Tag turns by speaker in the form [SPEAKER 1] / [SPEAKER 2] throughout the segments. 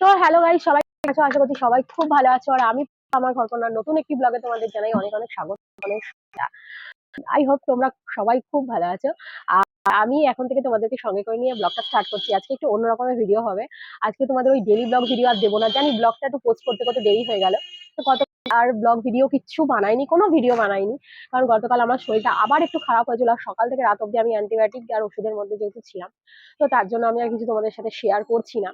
[SPEAKER 1] তো hello guys সবাই আছো? আশা করছি সবাই খুব ভালো আছো। আর আমি আমার ঘরকন্যার নতুন একটি ব্লগে তোমাদের জানাই অনেক অনেক স্বাগত আই হোপ তোমরা সবাই খুব ভালো আছো। আর আমি এখন থেকে তোমাদেরকে সঙ্গে করে নিয়ে ব্লগটা স্টার্ট করছি। আজকে একটু অন্য রকমের ভিডিও হবে। আজকে তোমাদের ওই ডেলি ব্লগ ভিডিও আর দেবো না। জানি ব্লগটা একটু পোস্ট করতে করতে দেরি হয়ে গেল। তো কত আর ব্লগ ভিডিও কিচ্ছু বানাইনি, কোনো ভিডিও বানাইনি। কারণ গতকাল আমার শরীরটা আবার একটু খারাপ হয়েছিল। আর সকাল থেকে রাত অব্দি আমি অ্যান্টিবায়োটিক আর ওষুধের মধ্যে যেহেতু ছিলাম, তো তার জন্য আমি আর কিছু তোমাদের সাথে শেয়ার করছি না।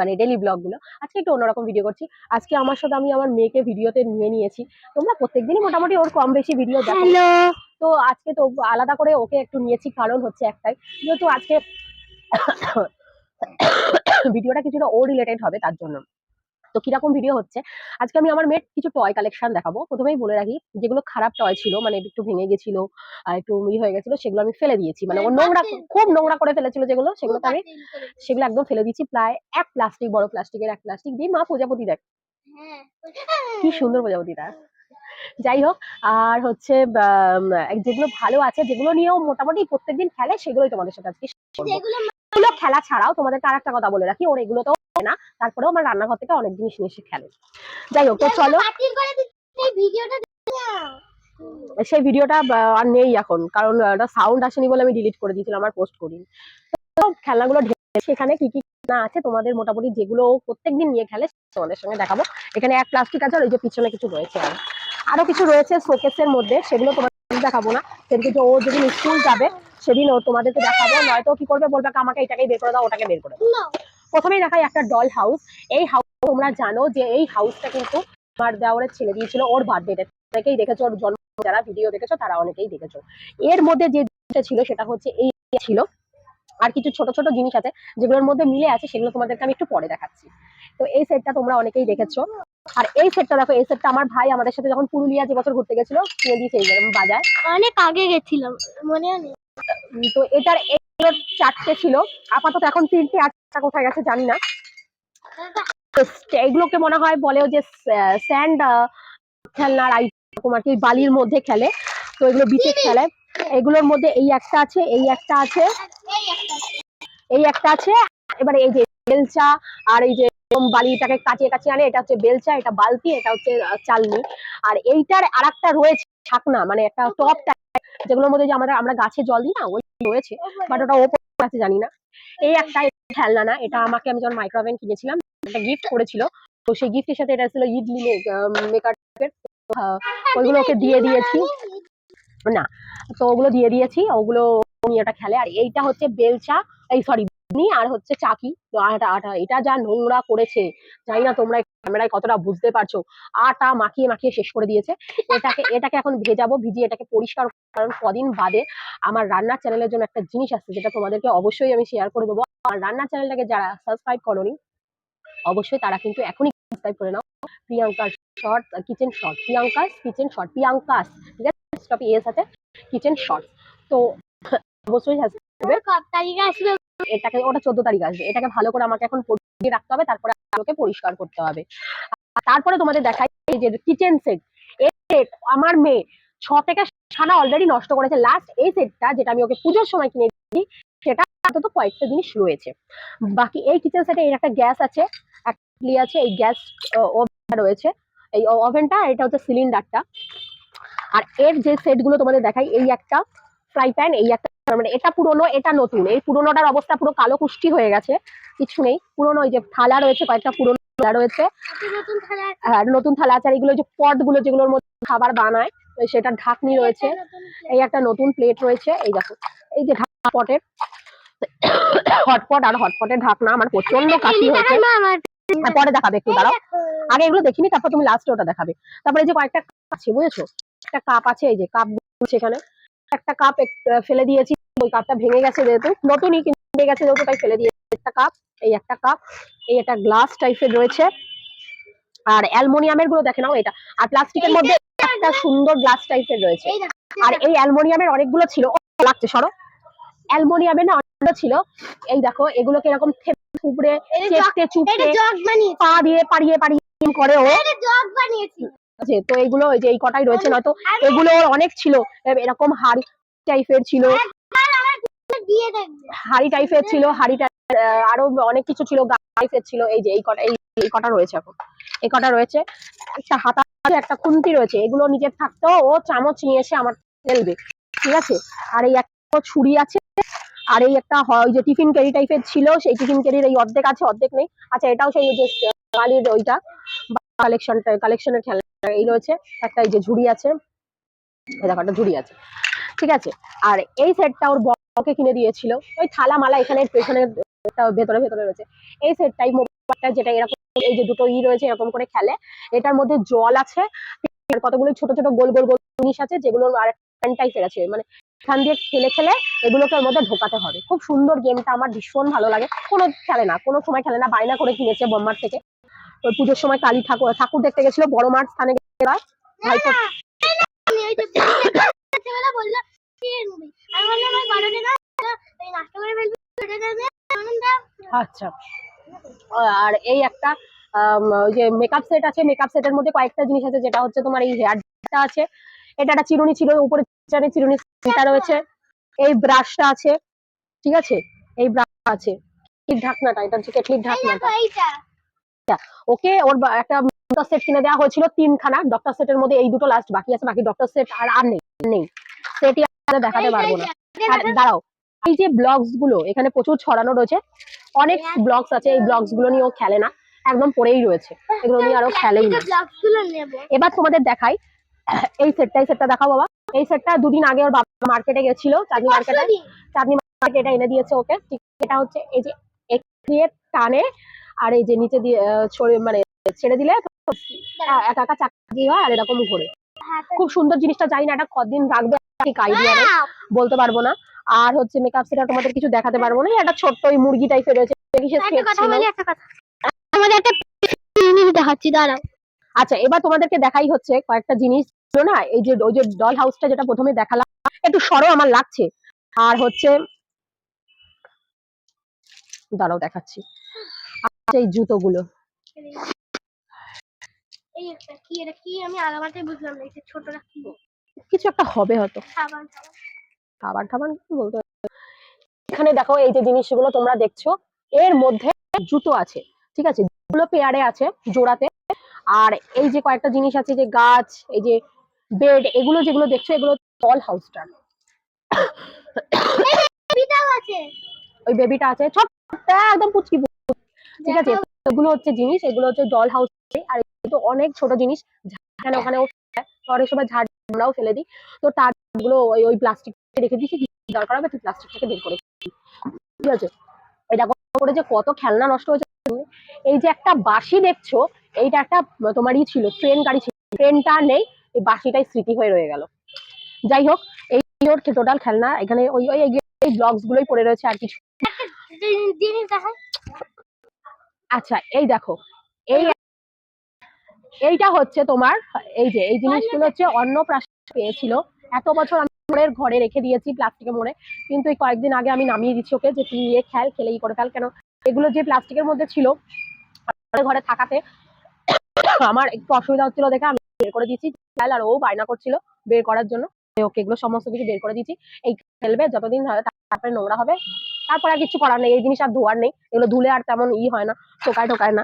[SPEAKER 1] মানে ডেলি ব্লগগুলো আজকে একটু অন্যরকম ভিডিও করছি। আজকে আমার সাথে আমি আমার মেয়েকে ভিডিওতে নিয়ে নিয়েছি। তোমরা প্রত্যেকদিনই মোটামুটি ওর কম বেশি ভিডিও দেখো তো আজকে তো আলাদা করে ওকে একটু নিয়েছি কারণ হচ্ছে একটাই। যেহেতু আজকে ভিডিওটা কিছুটা ও রিলেটেড হবে তার জন্য। তো কীরকম ভিডিও হচ্ছে? আজকে আমি আমার মেয়ের কিছু টয় কালেকশন দেখাবো। প্রথমেই বলে রাখি যেগুলো খারাপ টয় ছিল মানে একটু ভেঙে গেছিল আর একটু ই হয়ে গেছিল সেগুলো আমি ফেলে দিয়েছি। মানে ও নোংরা খুব নোংরা করে ফেলেছিল যেগুলো সেগুলো আমি সেগুলো একদম ফেলে দিয়েছি। প্রায় এক প্লাস্টিক বড় প্লাস্টিকের এক প্লাস্টিক দিয়ে মা প্রজাপতি দেখ। কি সুন্দর প্রজাপতিটা যাই হোক আর হচ্ছে যেগুলো ভালো আছে যেগুলো নিয়েও মোটামুটি প্রত্যেকদিন খেলে সেগুলোই তোমাদের সাথে আজকে খেলা ছাড়াও তোমাদেরকে আর একটা কথা বলে রাখি ওর এগুলো তো হয় না তারপরেও আমার রান্নাঘর থেকে অনেক জিনিস নিয়ে এসে খেলে যাই হোক তো চলো
[SPEAKER 2] করে।
[SPEAKER 1] সেই ভিডিওটা আর নেই এখন কারণ ওটা সাউন্ড আসেনি বলে আমি ডিলিট করে দিয়েছিলাম আমার পোস্ট করিনি তো খেলনাগুলো সেখানে কি কি না আছে তোমাদের মোটামুটি যেগুলো প্রত্যেকদিন নিয়ে খেলে তোমাদের সঙ্গে দেখাবো এখানে এক প্লাস্টিক আছে আর এই যে পিছনে কিছু রয়েছে আরও। আরও কিছু রয়েছে শোকেসের মধ্যে সেগুলো তোমাদের দেখাবো না সেদিকে যে ও যেদিন স্কুল যাবে সেদিন ও তোমাদেরকে দেখাবো নয়তো কি করবে বলবে আমাকে এটাকেই বের করে দাও ওটাকে বের করে দাও। প্রথমেই দেখাই একটা ডল হাউস এই হাউস তোমরা জানো যে এই হাউসটা কিন্তু আমার দেওয়ারের ছেলে দিয়েছিল ওর বার্থডেতে অনেকেই দেখেছ ওর জন্ম যারা ভিডিও দেখেছ তারা অনেকেই দেখেছ। এর মধ্যে যে ছিল সেটা হচ্ছে এই ছিল আর কিছু ছোট ছোট জিনিস আছে যেগুলোর মধ্যে মিলে আছে সেগুলো তোমাদেরকে আমি একটু পরে দেখাচ্ছি। তো এই সেটটা তোমরা অনেকেই দেখেছ। আর এই সেটটা দেখো এই সেটটা আমার ভাই আমাদের সাথে যখন পুরুলিয়া যে বছর ঘুরতে গেছিল কিনে দিয়েছে বাজার।
[SPEAKER 2] অনেক আগে গেছিলাম মনে নেই
[SPEAKER 1] তো এটার চারটে ছিল। আপাতত এখন তিনটে আটটা কোথায় গেছে জানি না। এগুলোকে মনে হয় বলে যে স্যান্ড খেলনার আই এরকম আর কি বালির মধ্যে খেলে। তো এগুলো বিচে খেলে। এগুলোর মধ্যে এই একটা আছে, এই একটা আছে।
[SPEAKER 2] এই একটা
[SPEAKER 1] আছে। এবারে এই যে বেলচা আর এই যে বালিটাকে কাটিয়ে কাটিয়ে আনে, এটা হচ্ছে বেলচা, এটা বালতি, এটা হচ্ছে চালনি। আর এইটার আর একটা রয়েছে ছাকনা মানে একটা টপ যেগুলোর মধ্যে যে আমরা আমরা গাছে জল দিই না, ওই রয়েছে বাট ওটা ওপর আছে জানি না। এই একটা খেলনা না, এটা আমাকে আমি যখন মাইক্রোওভেন কিনেছিলাম, একটা গিফট করেছিল। তো সেই গিফটের সাথে এটা ছিল ইডলি মেকার ওইগুলো ওকে দিয়ে দিয়েছি। না, তো ওগুলো দিয়ে দিয়েছি, ওগুলো ওটা খেলে। আর এইটা হচ্ছে বেলচা, এই সরি আর হচ্ছে চাকি। আটা আটা, এটা যা নোংরা করেছে, জানি না তোমরা ক্যামেরায় কতটা বুঝতে পারছ? আটা মাখিয়ে মাখিয়ে শেষ করে দিয়েছে। এটাকে এটাকে এখন ভেজাবো ভিজিয়ে এটাকে পরিষ্কার কারণ কদিন বাদে আমার রান্নার চ্যানেলের জন্য একটা জিনিস আসছে যেটা তোমাদেরকে অবশ্যই আমি শেয়ার করে দেবো। আর রান্নার চ্যানেলটাকে যারা সাবস্ক্রাইব করোনি অবশ্যই তারা কিন্তু এখনই সাবস্ক্রাইব করে নাও। প্রিয়াঙ্কার short kitchen short Priyanka's kitchen short Priyanka's ঠিক আছে? স্টপ এর সাথে কিচেন শর্ট তো অবশ্যই subscribe
[SPEAKER 2] কত তারিখে আসবে?
[SPEAKER 1] এটাকে ওটা চোদ্দ তারিখ আসবে। এটাকে ভালো করে আমাকে এখন পরিয়ে রাখতে হবে, তারপরে আলোকে পরিষ্কার করতে হবে। তারপরে তোমাদের দেখাই যে কিচেন সেট এই সেট আমার মেয়ে ছ থেকে সাতটা অলরেডি নষ্ট করেছে। লাস্ট এই সেটটা যেটা আমি ওকে পুজোর সময় কিনে দিয়েছি সেটা অন্তত কয়েকটা জিনিস রয়েছে বাকি এই কিচেন সেটে এর একটা গ্যাস আছে একটা আছে, এই গ্যাস ওভেন রয়েছে, এই ওভেনটা এটা হচ্ছে সিলিন্ডারটা আর এর যে সেটগুলো তোমাদের দেখাই, এই একটা ফ্রাই প্যান এই একটা মানে এটা পুরনো এটা নতুন। এই পুরনোটার অবস্থা পুরো কালো কুষ্টি হয়ে গেছে কিছু নেই। পুরনো ওই যে থালা রয়েছে কয়েকটা পুরনো থালা রয়েছে।
[SPEAKER 2] নতুন নতুন
[SPEAKER 1] আর নতুন থালা আছে আর এগুলো যে পটগুলো যেগুলোর মধ্যে খাবার বানায় সেটা ঢাকনি রয়েছে। এই একটা নতুন প্লেট রয়েছে এই দেখো। এই যে পটের হটপট আর হটপটের ঢাকনা আমার প্রচণ্ড কাশি হয়েছে পরে দেখাবে একটু দাঁড়াও। আগে এগুলো দেখিনি তারপর তুমি লাস্টে ওটা দেখাবে। তারপরে এই যে কয়েকটা কাপ আছে বুঝেছ? একটা কাপ আছে এই যে কাপ সেখানে। একটা কাপ ফেলে দিয়েছি ওই কাপটা ভেঙে গেছে যেহেতু। নতুনই ভেঙে গেছে যেহেতু তাই ফেলে দিয়েছি। একটা কাপ এই একটা কাপ এই একটা গ্লাস টাইপের রয়েছে। আর অ্যালমোনিয়ামেরগুলো দেখে নাও এটা। আর প্লাস্টিকের মধ্যে একটা সুন্দর গ্লাস টাইপের রয়েছে। আর এই অ্যালমোনিয়ামের অনেকগুলো ছিল। লাগছে সরো। অ্যালমোনিয়ামের না অনেকগুলো ছিল। এই দেখো এগুলোকে এরকম
[SPEAKER 2] জগ-
[SPEAKER 1] চেপটে
[SPEAKER 2] এটা জগ বানিয়েছি।
[SPEAKER 1] পা দিয়ে পাড়িয়ে পাড়িয়ে করে ও।
[SPEAKER 2] এটা জগ বানিয়েছি।
[SPEAKER 1] আছে তো এগুলো এই যে এই কটাই রয়েছে নয়তো এগুলো অনেক ছিল। এরকম হাড়ি টাইপের ছিল
[SPEAKER 2] আর আমার দিয়ে দেখবে
[SPEAKER 1] হাড়ি টাইপের ছিল হাড়ি আরও অনেক কিছু ছিল টাইপের ছিল এই যে এই কটা এই কটা রয়েছে এখন। এই কটা রয়েছে। একটা হাতা আছে, একটা খুন্তি রয়েছে এগুলো নিজের থাকতো ও চামচ নিয়ে এসে আমার ফেলবে ঠিক আছে? আর এই একটা ছুরি আছে আর এই একটা ওই যে টিফিন ক্যারি টাইপের ছিল সেই টিফিন ক্যারির এই অর্ধেক আছে অর্ধেক নেই। আচ্ছা এটাও সেই যে কালির ওইটা কালেকশনটা কালেকশনের খেলা এই রয়েছে। একটা এই যে ঝুড়ি আছে এই দেখো একটা ঝুড়ি আছে ঠিক আছে? আর এই সেটটা ওর বকে কিনে দিয়েছিল ওই থালা মালা এখানে পেছনে ভেতরে ভেতরে রয়েছে এই সেটটাই মোবাইলটা যেটা এরকম এই যে দুটো ই রয়েছে এরকম করে খেলে এটার মধ্যে জল আছে কতগুলো ছোট ছোট গোল গোল গোল জিনিস আছে যেগুলো আর টাইপের আছে মানে এখান দিয়ে খেলে খেলে এগুলোকে ওর মধ্যে ঢোকাতে হবে খুব সুন্দর গেমটা আমার ভীষণ ভালো লাগে কোনো খেলে না কোনো সময় খেলে না বায়না করে কিনেছে বম্মার থেকে ওই পুজোর সময় কালী ঠাকুর ঠাকুর দেখতে গেছিল বড় মাঠ স্থানে ভাইপো
[SPEAKER 2] আমি ওই যে রাত্রেবেলা বলল "কিনে নিবি?" আমি বললাম, "আমার বারোটা না, এই নষ্ট করে ফেলবি, ওটা নেবে।" আমি বললাম, "দাও।"
[SPEAKER 1] আচ্ছা। আর এই একটা ওই যে মেকআপ সেট আছে মেকআপ সেটের মধ্যে কয়েকটা জিনিস আছে যেটা হচ্ছে তোমার এই হেয়ারটা আছে। এটা একটা চিরুনি ছিল উপরে চিরুনি চিরুনি রয়েছে। এই ব্রাশটা আছে ঠিক আছে? এই ব্রাশ আছে। ঢাকনাটা এটা হচ্ছে কেটলির
[SPEAKER 2] এই
[SPEAKER 1] ঢাকনাটা। ওকে ওর একটা ডক্টর সেট কিনে দেওয়া হয়েছিল তিনখানা। ডক্টর সেটের মধ্যে এই দুটো লাস্ট বাকি আছে বাকি ডক্টর সেট আর আর নেই। নেই। আর দেখাতে পারব না। দাঁড়াও। এই যে ব্লগসগুলো এখানে প্রচুর ছড়ানো রয়েছে। অনেক ব্লগস আছে এই ব্লগসগুলো নিয়ে ও খেলে না। একদম পড়েই রয়েছে। এগুলো নিয়ে আরও খেলেই না। এবার তোমাদের দেখাই। এই সেটটা এই সেটটা দেখাও বাবা। এই সেটটা দুদিন আগে ওর বাবা মার্কেটে গেছিল চাঁদনি মার্কেটে চাঁদনি মার্কেটে এটা এনে দিয়েছে ওকে। ঠিক এটা হচ্ছে এই যে এক দিয়ে টানে আর এই যে নিচে দিয়ে মানে ছেড়ে দিলে একা একা চাকরি হয় আর এরকম ঘুরে। খুব সুন্দর জিনিসটা জানি না এটা কদিন রাখবে ঠিক আইডিয়া নেই! বলতে পারব না। আর হচ্ছে মেকআপ সেটা তোমাদের কিছু দেখাতে পারব না। একটা ছোট্ট ওই মুরগি টাইপের রয়েছে।
[SPEAKER 2] আমাদের একটা জিনিস দেখাচ্ছি, দাঁড়াও।
[SPEAKER 1] আচ্ছা এবার তোমাদেরকে দেখাই হচ্ছে কয়েকটা জিনিস। না এই যে ওই যে ডল হাউসটা যেটা প্রথমে দেখালাম একটু সরো আমার লাগছে। আর হচ্ছে দাঁড়াও দেখাচ্ছি। আচ্ছা এই জুতোগুলো।
[SPEAKER 2] এই একটা কি এটা কি আমি আলামাতে বুঝলাম না এটা ছোটটা কি?
[SPEAKER 1] কিছু একটা হবে হয়তো। খাবার খাবার বলতে এখানে দেখো এই যে জিনিসগুলো তোমরা দেখছ এর মধ্যে জুতো আছে ঠিক আছে? যেগুলো পেয়ারে আছে জোড়াতে আর এই যে কয়েকটা জিনিস আছে যে গাছ এই যে বেড এগুলো যেগুলো দেখছ এগুলো ডল হাউসটার ওই বেবিটা আছে ছোট্ট একদম পুচকি। ঠিক আছে? এগুলো হচ্ছে জিনিস এগুলো হচ্ছে ডল হাউস আর এগুলো অনেক ছোট জিনিস এখানে ওখানে অনেক সময় ঝাড় আমরাও ফেলে দিই। তো তারগুলো ওই ওই প্লাস্টিক রেখে দিয়েছি দরকার হবে তুই প্লাস্টিক থেকে বের করে ঠিক আছে? এই দেখো করে যে কত খেলনা নষ্ট হয়েছে। এই যে একটা বাঁশি দেখছ, এইটা একটা তোমারই ছিল, ট্রেন গাড়ি ছিল। ট্রেনটা নেই, এই বাঁশিটাই স্মৃতি হয়ে রয়ে গেল। যাই হোক, এই ওর টোটাল খেলনা, এখানে ওই ওই, এই ব্লগস গুলোই পড়ে রয়েছে আর কিছু। আচ্ছা এই দেখো, এই এইটা হচ্ছে তোমার, এই যে, এই জিনিসগুলো হচ্ছে অন্নপ্রাশন পেয়েছিল। এত বছর আমি মোড়ের ঘরে রেখে দিয়েছি প্লাস্টিকের মোড়ে। কিন্তু এই কয়েকদিন আগে আমি নামিয়ে দিচ্ছি ওকে যে, তুই ইয়ে খেল খেলেই করে ফেল। কেন? এগুলো যে প্লাস্টিকের মধ্যে ছিল ঘরে থাকাতে আমার একটু অসুবিধা হচ্ছিল দেখে আমি বের করে দিয়েছি। খেল আর ও বায়না করছিল বের করার জন্য। ওকে এগুলো সমস্ত কিছু বের করে দিয়েছি। এই খেলবে, যতদিন হবে তারপরে নোংরা হবে। তারপরে আর কিছু করার নেই, এই জিনিস আর ধোয়ার নেই। এগুলো ধুলে আর তেমন ই হয় না টোকায় টোকায় না।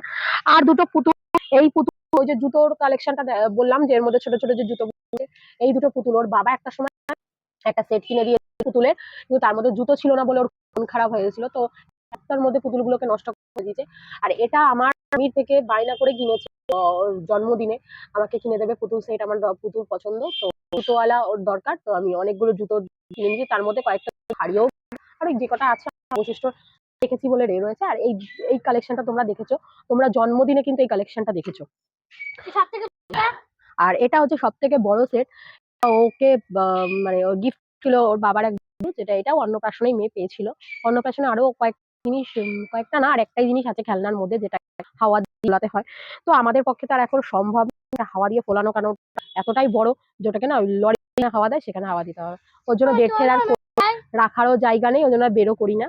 [SPEAKER 1] আর দুটো পুতুল এই পুতুল, ওই যে জুতোর কালেকশনটা বললাম যে এর মধ্যে ছোট ছোট যে জুতো এই দুটো পুতুল, ওর বাবা একটা সময় একটা সেট কিনে দিয়ে পুতুলের, কিন্তু তার মধ্যে জুতো ছিল না বলে ওর মন খারাপ হয়ে গেছিল, তো একটার মধ্যে পুতুলগুলোকে নষ্ট করে দিয়েছে। আর এটা আমার আমির থেকে বায়না করে কিনেছে জন্মদিনে। আমাকে কিনে দেবে পুতুল সেট আমার পুতুল পছন্দ, তো জুতোওয়ালা ওর দরকার, তো আমি অনেকগুলো জুতো কিনে নিয়েছি, তার মধ্যে কয়েকটা হারিয়েও, আর ওই যে কটা আছে অবশিষ্ট দেখেছি বলে রে রয়েছে আর এই এই কালেকশনটা তোমরা দেখেছ। তোমরা জন্মদিনে কিন্তু এই কালেকশনটা দেখেছ। আর এটা হচ্ছে সব থেকে বড় সেট ওকে মানে গিফট ছিল ওর বাবার এক যেটা এটা অন্নপ্রাশনেই মেয়ে পেয়েছিল। অন্নপ্রাশনে আরও কয়েক জিনিস কয়েকটা না আর একটাই জিনিস আছে খেলনার মধ্যে যেটা হাওয়া দিয়ে হয়। তো আমাদের পক্ষে তো আর এখন সম্ভব হাওয়া দিয়ে ফোলানো কারণ এতটাই বড় যেটাকে না ওই লরি হাওয়া দেয় সেখানে হাওয়া দিতে হবে। ওর জন্য বেড রাখারও জায়গা নেই ওই জন্য আর বেরও করি না।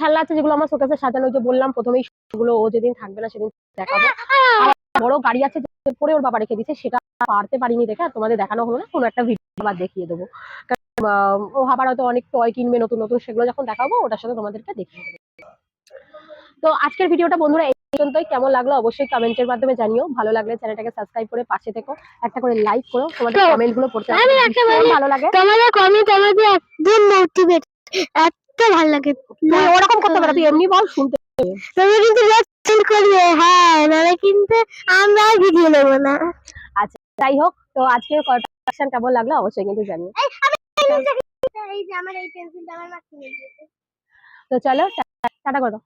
[SPEAKER 1] খেলনা আছে যেগুলো আমার শোকেসে সাজানো যে বললাম প্রথমেই সেগুলো ও যেদিন থাকবে না সেদিন দেখাবো। বড় গাড়ি আছে পরে ওর বাবা রেখে দিয়েছে সেটা পারতে পারিনি দেখে আর তোমাদের দেখানো হলো না কোনো একটা ভিডিও আবার দেখিয়ে দেবো। ও আবার হয়তো অনেক টয় কিনবে নতুন নতুন সেগুলো যখন দেখাবো ওটার সাথে তোমাদেরকে দেখিয়ে দেবো। তো আজকের ভিডিওটা বন্ধুরা এই পর্যন্তই। কেমন লাগল অবশ্যই কমেন্টের মাধ্যমে জানিও। ভালো লাগলে চ্যানেলটাকে সাবস্ক্রাইব করে পাশে থেকো একটা করে লাইক করো তোমাদের কমেন্টগুলো পড়তে ভালো লাগে।
[SPEAKER 2] তোমাদের কমেন্ট আমাদের একদম মোটিভেট ভালো লাগে?
[SPEAKER 1] তুই ওরকম করতে পারো তুই এমনি বল শুনতে।
[SPEAKER 2] তুমি কিন্তু করবে হ্যাঁ নাহলে কিন্তু আমরা ভিডিও নেব না।
[SPEAKER 1] আচ্ছা যাই হোক তো আজকে কয়েকটা কেমন লাগল অবশ্যই কিন্তু জানিও
[SPEAKER 2] এই যে আমার এই পেন্সিলটা আমার মা কিনে দিয়েছে
[SPEAKER 1] তো চলো টাটা করো।